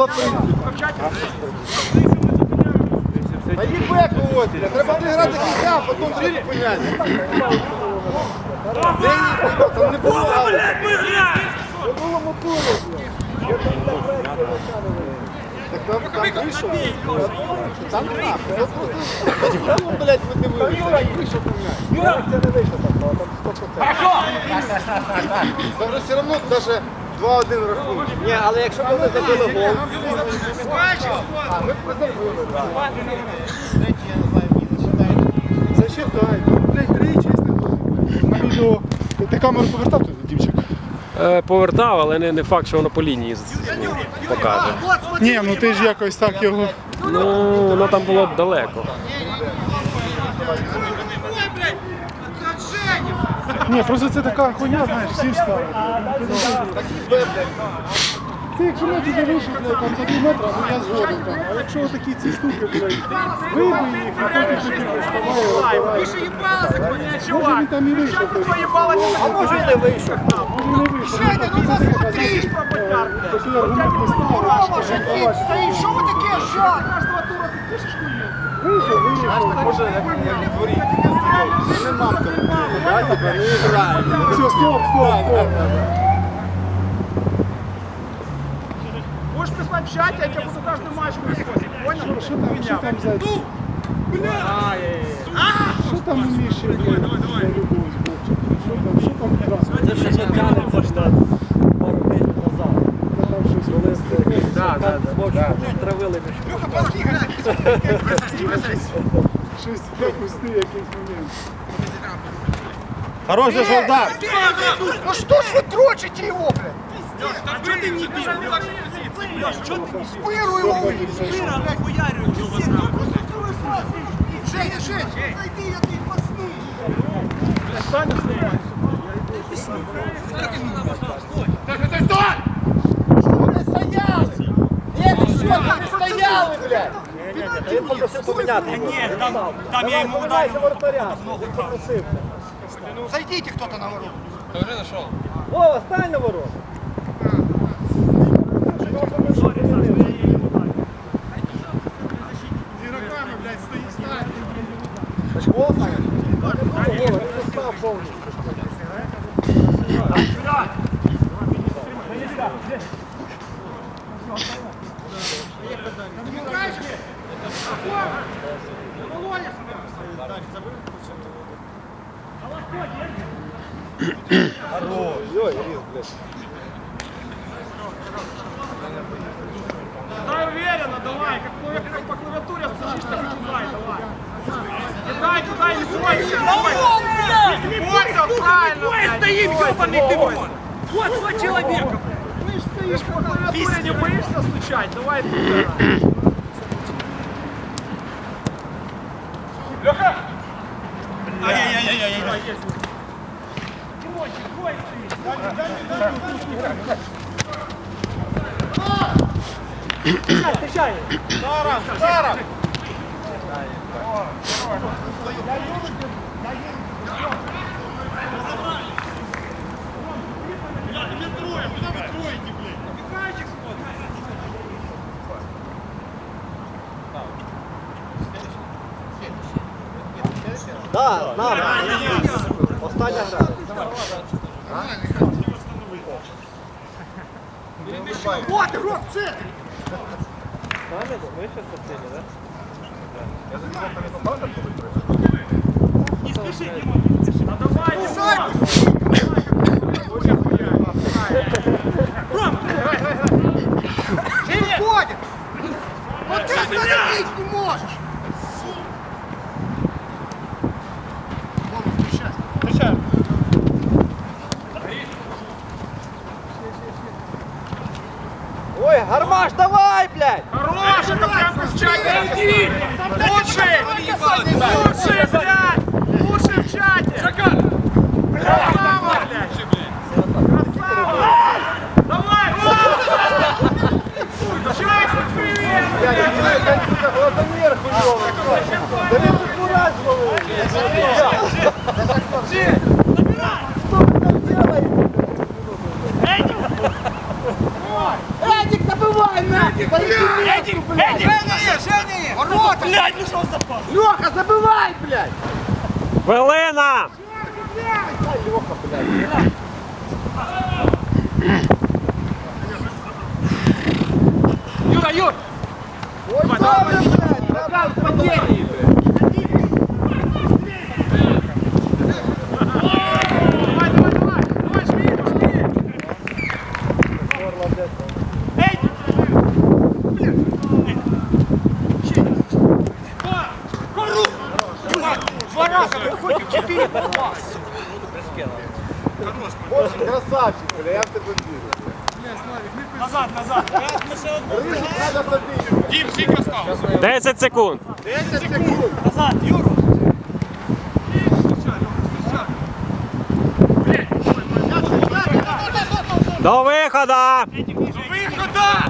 Та їх ось. Треба не грати кінця, а потім вже зупиняти. Там не було. Не було мотора. Так там, вийшов. Там нема. Там, блядь, ви дивилися. Вийшов поміняти. Це не вийшло там, там 100%. Це все одно навіть 2-1 рахунок. Ні, але якщо б вони забили гол, А, ми б забили. Зачитай. Блядь, три. На відео. Ти камеру повертав туди, дівчик? Е, Повертав, але не, не факт, що воно по лінії з- покаже. Ні, ну ти ж якось так його. Ну, воно там було б далеко. Ні, просто це така хуйня, знаєш, всі встали. Це якщо ми туди вийшли, там за 2 метри, ну я згоден там. А якщо такі ці штуки, блядь, вибий їх, а потім такі вставає, розбирає. Може він там і вийшов. а може і не вийшов. Може не вийшов. Ну, це сказати, е, Такий аргумент не ставив. Стоїть, що ви таке, що? Вийшов, вийшов. Може, як дворі. Не мамка, я тебе не граю. Все, стоп, стоп, стоп. Можеш прислати в чаті, як я буду кожен матч виходити. Понял? Що там, там за... Що там умієш ще, блядь, для любові, хлопчик? Що там, що там грати? Це ще не тянеться ж так пару днів назад. Та там щось вони Травили між щось пусти якийсь момент. Хороший солдат! Ну что ж вы трочите его, блядь? А что ты не бежал? Леш, что ты не Спыру его выбили, спыра, блядь, хуярю. Женя, Женя, зайди, я ты посну. Стань снимать. Так, это стой! Что, блядь, стояли? Нет, еще так стояли, блядь! Він попросив поміняти. Ні, там, там я йому ударив. Попросив. Зайдите кто-то на ворот. Вова, стань на ворот. Дай уверенно, давай, как, как по клавиатуре стучишь, так и кидай, давай. Кидай, кидай, не бойся, не бойся, правильно, блядь, стоим, ебаный ты Вот два человека, Ты ж по клавиатуре, не боишься стучать, давай Ай-яй-яй-яй-яй. Тимочек, бой ты. Так, з нами. Остання гра. Вот, Ром, це! Ми ще хотіли, так? Я за не попав, там Не спеши, Дима, не спеши. давайте, кричать, иди! Этим, блядь! Женя Женя Блядь, ну что запал? Леха, забывай, блядь! Белена! Леха, блядь! Юра, Юра! Ой, давай, давай, блядь! Роган в падении, блядь! выходим, четыре попал! Очень красавчик, бля, я в тебе вірю. Назад, назад! Рижик надо забити, блядь. Дим, сколько осталось? 10 секунд. 10 секунд. Назад, Юру! До виходу! Выхода! Давай,